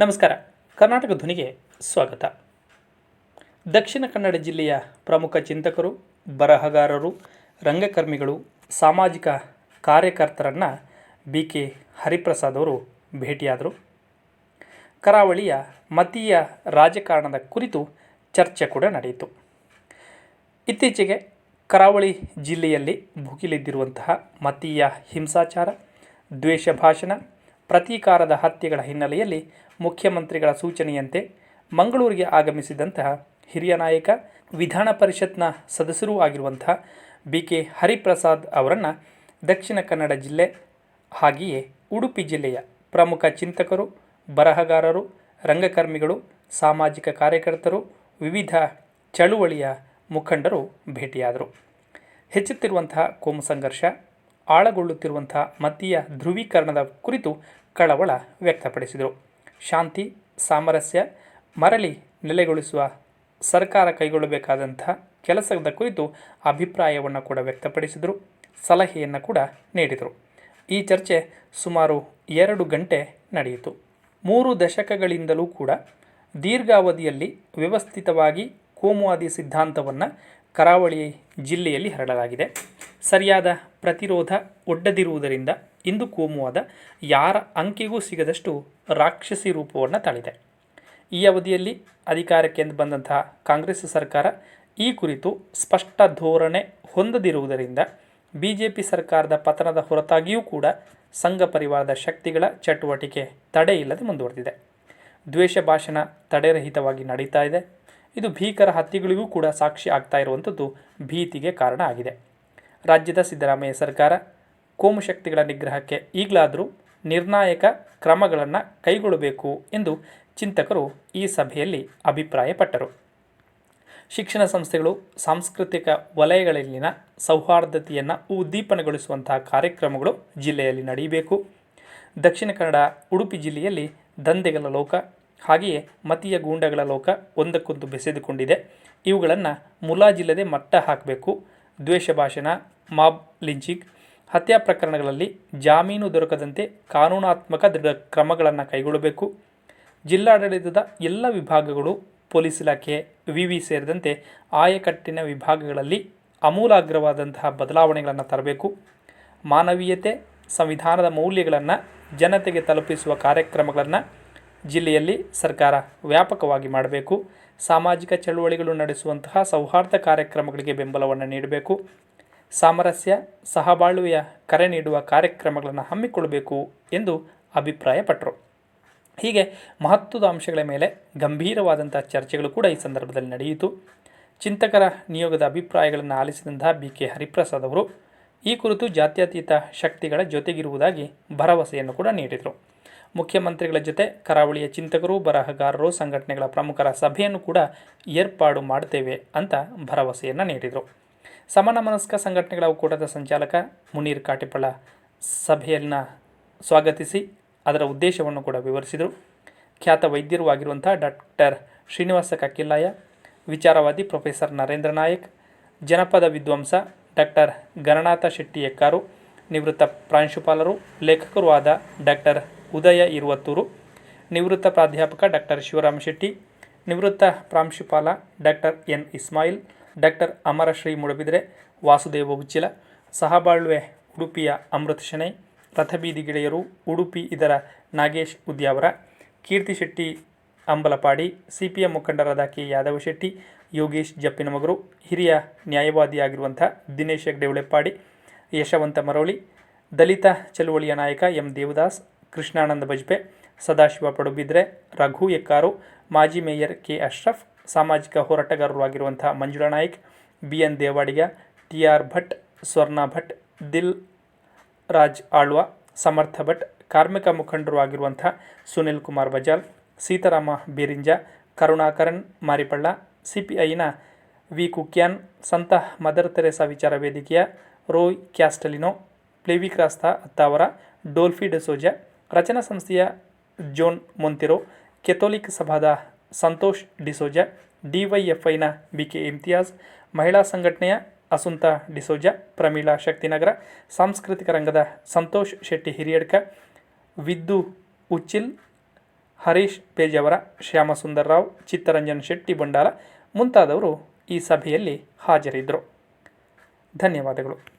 ನಮಸ್ಕಾರ. ಕರ್ನಾಟಕ ಧ್ವನಿಗೆ ಸ್ವಾಗತ. ದಕ್ಷಿಣ ಕನ್ನಡ ಜಿಲ್ಲೆಯ ಪ್ರಮುಖ ಚಿಂತಕರು, ಬರಹಗಾರರು, ರಂಗಕರ್ಮಿಗಳು, ಸಾಮಾಜಿಕ ಕಾರ್ಯಕರ್ತರನ್ನು ಬಿ ಕೆ ಹರಿಪ್ರಸಾದ್ ಅವರು ಭೇಟಿಯಾದರು. ಕರಾವಳಿಯ ಮತೀಯ ರಾಜಕಾರಣದ ಕುರಿತು ಚರ್ಚೆ ಕೂಡ ನಡೆಯಿತು. ಇತ್ತೀಚೆಗೆ ಕರಾವಳಿ ಜಿಲ್ಲೆಯಲ್ಲಿ ಭುಗಿಲೆದ್ದಿರುವಂತಹ ಮತೀಯ ಹಿಂಸಾಚಾರ, ದ್ವೇಷ ಭಾಷಣ ಪ್ರತೀಕಾರದ ಹತ್ಯೆಗಳ ಹಿನ್ನೆಲೆಯಲ್ಲಿ ಮುಖ್ಯಮಂತ್ರಿಗಳ ಸೂಚನೆಯಂತೆ ಮಂಗಳೂರಿಗೆ ಆಗಮಿಸಿದಂತಹ ಹಿರಿಯ ನಾಯಕ, ವಿಧಾನ ಪರಿಷತ್ನ ಸದಸ್ಯರೂ ಆಗಿರುವಂತಹ ಬಿ ಕೆ ಹರಿಪ್ರಸಾದ್ ಅವರನ್ನು ದಕ್ಷಿಣ ಕನ್ನಡ ಜಿಲ್ಲೆ, ಹಾಗೆಯೇ ಉಡುಪಿ ಜಿಲ್ಲೆಯ ಪ್ರಮುಖ ಚಿಂತಕರು, ಬರಹಗಾರರು, ರಂಗಕರ್ಮಿಗಳು, ಸಾಮಾಜಿಕ ಕಾರ್ಯಕರ್ತರು, ವಿವಿಧ ಚಳುವಳಿಯ ಮುಖಂಡರು ಭೇಟಿಯಾದರು. ಹೆಚ್ಚುತ್ತಿರುವಂತಹ ಕೋಮು ಸಂಘರ್ಷ ಆಳಗೊಳ್ಳುತ್ತಿರುವಂತಹ ಮತೀಯ ಧ್ರುವೀಕರಣದ ಕುರಿತು ಕಳವಳ ವ್ಯಕ್ತಪಡಿಸಿದರು. ಶಾಂತಿ, ಸಾಮರಸ್ಯ, ಮರಳಿ ನೆಲೆಗೊಳಿಸುವ ಸರ್ಕಾರ ಕೈಗೊಳ್ಳಬೇಕಾದಂತಹ ಕೆಲಸದ ಕುರಿತು ಅಭಿಪ್ರಾಯವನ್ನು ಕೂಡ ವ್ಯಕ್ತಪಡಿಸಿದರು, ಸಲಹೆಯನ್ನು ಕೂಡ ನೀಡಿದರು. ಈ ಚರ್ಚೆ ಸುಮಾರು ಎರಡು ಗಂಟೆ ನಡೆಯಿತು. ಮೂರು ದಶಕಗಳಿಂದಲೂ ಕೂಡ ದೀರ್ಘಾವಧಿಯಲ್ಲಿ ವ್ಯವಸ್ಥಿತವಾಗಿ ಕೋಮುವಾದಿ ಸಿದ್ಧಾಂತವನ್ನು ಕರಾವಳಿ ಜಿಲ್ಲೆಯಲ್ಲಿ ಹರಡಲಾಗಿದೆ. ಸರಿಯಾದ ಪ್ರತಿರೋಧ ಒಡ್ಡದಿರುವುದರಿಂದ ಇಂದು ಕೋಮುವಾದ ಯಾರ ಅಂಕೆಗೂ ಸಿಗದಷ್ಟು ರಾಕ್ಷಸಿ ರೂಪವನ್ನು ತಾಳಿದೆ. ಈ ಅವಧಿಯಲ್ಲಿ ಅಧಿಕಾರಕ್ಕೆ ಬಂದಂತಹ ಕಾಂಗ್ರೆಸ್ ಸರ್ಕಾರ ಈ ಕುರಿತು ಸ್ಪಷ್ಟ ಧೋರಣೆ ಹೊಂದದಿರುವುದರಿಂದ ಬಿ ಜೆ ಪಿ ಸರ್ಕಾರದ ಪತನದ ಹೊರತಾಗಿಯೂ ಕೂಡ ಸಂಘ ಪರಿವಾರದ ಶಕ್ತಿಗಳ ಚಟುವಟಿಕೆ ತಡೆ ಇಲ್ಲದೆ ಮುಂದುವರೆದಿದೆ. ದ್ವೇಷ ಭಾಷಣ ತಡೆರಹಿತವಾಗಿ ನಡೀತಾ ಇದೆ. ಇದು ಭೀಕರ ಹತ್ಯೆಗಳಿಗೂ ಕೂಡ ಸಾಕ್ಷಿ ಆಗ್ತಾ ಇರುವಂಥದ್ದು ಭೀತಿಗೆ ಕಾರಣ ಆಗಿದೆ. ರಾಜ್ಯದ ಸಿದ್ದರಾಮಯ್ಯ ಸರ್ಕಾರ ಕೋಮು ಶಕ್ತಿಗಳ ನಿಗ್ರಹಕ್ಕೆ ಈಗಲಾದರೂ ನಿರ್ಣಾಯಕ ಕ್ರಮಗಳನ್ನು ಕೈಗೊಳ್ಳಬೇಕು ಎಂದು ಚಿಂತಕರು ಈ ಸಭೆಯಲ್ಲಿ ಅಭಿಪ್ರಾಯಪಟ್ಟರು. ಶಿಕ್ಷಣ ಸಂಸ್ಥೆಗಳು ಸಾಂಸ್ಕೃತಿಕ ವಲಯಗಳಲ್ಲಿನ ಸೌಹಾರ್ದತೆಯನ್ನು ಉದ್ದೀಪನಗೊಳಿಸುವಂತಹ ಕಾರ್ಯಕ್ರಮಗಳು ಜಿಲ್ಲೆಯಲ್ಲಿ ನಡೆಯಬೇಕು. ದಕ್ಷಿಣ ಕನ್ನಡ, ಉಡುಪಿ ಜಿಲ್ಲೆಯಲ್ಲಿ ದಂಧೆಗಳ ಲೋಕ, ಹಾಗೆಯೇ ಮತೀಯ ಗೂಂಡಗಳ ಲೋಕ ಒಂದಕ್ಕೊಂದು ಬೆಸೆದುಕೊಂಡಿದೆ. ಇವುಗಳನ್ನು ಮುಲಾಜಿಲ್ಲದೆ ಮಟ್ಟ ಹಾಕಬೇಕು. ದ್ವೇಷ ಭಾಷಣ ಮಾಬ್ ಲಿಂಚಿಂಗ್ ಹತ್ಯಾ ಪ್ರಕರಣಗಳಲ್ಲಿ ಜಾಮೀನು ದೊರಕದಂತೆ ಕಾನೂನಾತ್ಮಕ ದೃಢ ಕ್ರಮಗಳನ್ನು ಕೈಗೊಳ್ಳಬೇಕು. ಜಿಲ್ಲಾಡಳಿತದ ಎಲ್ಲ ವಿಭಾಗಗಳು, ಪೊಲೀಸ್ ಇಲಾಖೆ, ವಿವಿ ಸೇರಿದಂತೆ ಆಯಕಟ್ಟಿನ ವಿಭಾಗಗಳಲ್ಲಿ ಅಮೂಲಾಗ್ರವಾದಂತಹ ಬದಲಾವಣೆಗಳನ್ನು ತರಬೇಕು. ಮಾನವೀಯತೆ, ಸಂವಿಧಾನದ ಮೌಲ್ಯಗಳನ್ನು ಜನತೆಗೆ ತಲುಪಿಸುವ ಕಾರ್ಯಕ್ರಮಗಳನ್ನು ಜಿಲ್ಲೆಯಲ್ಲಿ ಸರ್ಕಾರ ವ್ಯಾಪಕವಾಗಿ ಮಾಡಬೇಕು. ಸಾಮಾಜಿಕ ಚಳುವಳಿಗಳು ನಡೆಸುವಂತಹ ಸೌಹಾರ್ದ ಕಾರ್ಯಕ್ರಮಗಳಿಗೆ ಬೆಂಬಲವನ್ನು ನೀಡಬೇಕು. ಸಾಮರಸ್ಯ, ಸಹಬಾಳ್ವೆಯ ಕರೆ ನೀಡುವ ಕಾರ್ಯಕ್ರಮಗಳನ್ನು ಹಮ್ಮಿಕೊಳ್ಳಬೇಕು ಎಂದು ಅಭಿಪ್ರಾಯಪಟ್ಟರು. ಹೀಗೆ ಮಹತ್ವದ ಅಂಶಗಳ ಮೇಲೆ ಗಂಭೀರವಾದಂಥ ಚರ್ಚೆಗಳು ಕೂಡ ಈ ಸಂದರ್ಭದಲ್ಲಿ ನಡೆಯಿತು. ಚಿಂತಕರ ನಿಯೋಗದ ಅಭಿಪ್ರಾಯಗಳನ್ನು ಆಲಿಸಿದಂತಹ ಬಿ ಕೆ ಹರಿಪ್ರಸಾದ್ ಅವರು ಈ ಕುರಿತು ಜಾತ್ಯತೀತ ಶಕ್ತಿಗಳ ಜೊತೆಗಿರುವುದಾಗಿ ಭರವಸೆಯನ್ನು ಕೂಡ ನೀಡಿದರು. ಮುಖ್ಯಮಂತ್ರಿಗಳ ಜೊತೆ ಕರಾವಳಿಯ ಚಿಂತಕರು, ಬರಹಗಾರರು, ಸಂಘಟನೆಗಳ ಪ್ರಮುಖರ ಸಭೆಯನ್ನು ಕೂಡ ಏರ್ಪಾಡು ಮಾಡ್ತೇವೆ ಅಂತ ಭರವಸೆಯನ್ನು ನೀಡಿದರು. ಸಮಾನ ಮನಸ್ಕ ಸಂಘಟನೆಗಳ ಒಕ್ಕೂಟದ ಸಂಚಾಲಕ ಮುನೀರ್ ಕಾಟಿಪಳ್ಳ ಸಭೆಯನ್ನು ಸ್ವಾಗತಿಸಿ ಅದರ ಉದ್ದೇಶವನ್ನು ಕೂಡ ವಿವರಿಸಿದರು. ಖ್ಯಾತ ವೈದ್ಯರು ಆಗಿರುವಂಥ ಡಾಕ್ಟರ್ ಶ್ರೀನಿವಾಸ ಕಕ್ಕಿಲ್ಲಾಯ, ವಿಚಾರವಾದಿ ಪ್ರೊಫೆಸರ್ ನರೇಂದ್ರ ನಾಯಕ್, ಜನಪದ ವಿದ್ವಾಂಸ ಡಾಕ್ಟರ್ ಗಣನಾಥ ಶೆಟ್ಟಿ ಎಕ್ಕಾರು, ನಿವೃತ್ತ ಪ್ರಾಂಶುಪಾಲರು, ಲೇಖಕರು ಆದ ಡಾಕ್ಟರ್ ಉದಯ ಇರುವತ್ತೂರು, ನಿವೃತ್ತ ಪ್ರಾಧ್ಯಾಪಕ ಡಾಕ್ಟರ್ ಶಿವರಾಮ ಶೆಟ್ಟಿ, ನಿವೃತ್ತ ಪ್ರಾಂಶುಪಾಲ doctor N Ismail doctor Amarashree Mudabidre, Vasudeva Uchila, ಸಹಬಾಳ್ವೆ ಉಡುಪಿಯ ಅಮೃತ್ ಶೆಣೈ, ರಥಬೀದಿ ಗೆಳೆಯರು ಉಡುಪಿ ಇದರ Nagesh Udyavara, Keerthi Shetty Ambalapadi C P M ಮುಖಂಡರಾದ ಕೆ ಯಾದವ ಶೆಟ್ಟಿ, ಯೋಗೇಶ್ ಜಪ್ಪಿನಮಗರು, ಹಿರಿಯ ನ್ಯಾಯವಾದಿಯಾಗಿರುವಂಥ ದಿನೇಶ್ ಹೆಗ್ಡೆವಳೆಪ್ಪಾಡಿ ಯಶವಂತ ಮರವಳಿ ದಲಿತ ಚಳುವಳಿಯ ನಾಯಕ ಎಂ ದೇವದಾಸ್, ಕೃಷ್ಣಾನಂದ ಬಜ್ಪೆ, ಸದಾಶಿವ ಪಡುಬಿದ್ರೆ, ರಘು ಎಕ್ಕಾರು, ಮಾಜಿ ಮೇಯರ್ ಕೆ ಅಶ್ರಫ್ ಸಾಮಾಜಿಕ ಹೋರಾಟಗಾರರು ಆಗಿರುವಂತಹ Manjula Naik B N Devadiga T R Bhat, Swarna Bhat, ದಿಲ್ ರಾಜ್ ಆಳ್ವ, ಸಮರ್ಥ ಭಟ್, ಕಾರ್ಮಿಕ ಮುಖಂಡರು ಆಗಿರುವಂಥ ಸುನಿಲ್ ಕುಮಾರ್ ಬಜಾಲ್, ಸೀತಾರಾಮ ಬೀರಿಂಜ, ಕರುಣಾಕರನ್ ಮಾರಿಪಳ್ಳ ಸಿ ಪಿ ಐನ ವಿ. ಕುಕ್ಯಾನ್, ಸಂತ ಮದರ್ ತೆರೆಸಾ ವಿಚಾರ ವೇದಿಕೆಯ ರೋಯ್ ಕ್ಯಾಸ್ಟಲಿನೋ ಪ್ಲೇವಿ ಕ್ರಾಸ್ತ ಅತ್ತಾವರ, ಡೋಲ್ಫಿ ಡೆಸೋಜ ರಚನಾ ಸಂಸ್ಥೆಯ ಜೋನ್ ಮೊಂತಿರೋ, ಕೆಥೋಲಿಕ್ ಸಭಾದ ಸಂತೋಷ್ ಡಿಸೋಜ ಡಿವೈಎಫ್ಐನ ಬಿ ಕೆ ಇಮ್ತಿಯಾಜ್, ಮಹಿಳಾ ಸಂಘಟನೆಯ ಅಸುಂತ ಡಿಸೋಜ, ಪ್ರಮೀಳಾ ಶಕ್ತಿನಗರ, ಸಾಂಸ್ಕೃತಿಕ ರಂಗದ ಸಂತೋಷ್ ಶೆಟ್ಟಿ ಹಿರಿಯಡ್ಕ, ವಿದ್ದು ಉಚ್ಚಿಲ್, ಹರೀಶ್ ಪೇಜವರ, ಶ್ಯಾಮಸುಂದರ್ ರಾವ್, ಚಿತ್ತರಂಜನ್ ಶೆಟ್ಟಿ ಬಂಡಾರ ಮುಂತಾದವರು ಈ ಸಭೆಯಲ್ಲಿ ಹಾಜರಿದ್ದರು. ಧನ್ಯವಾದಗಳು.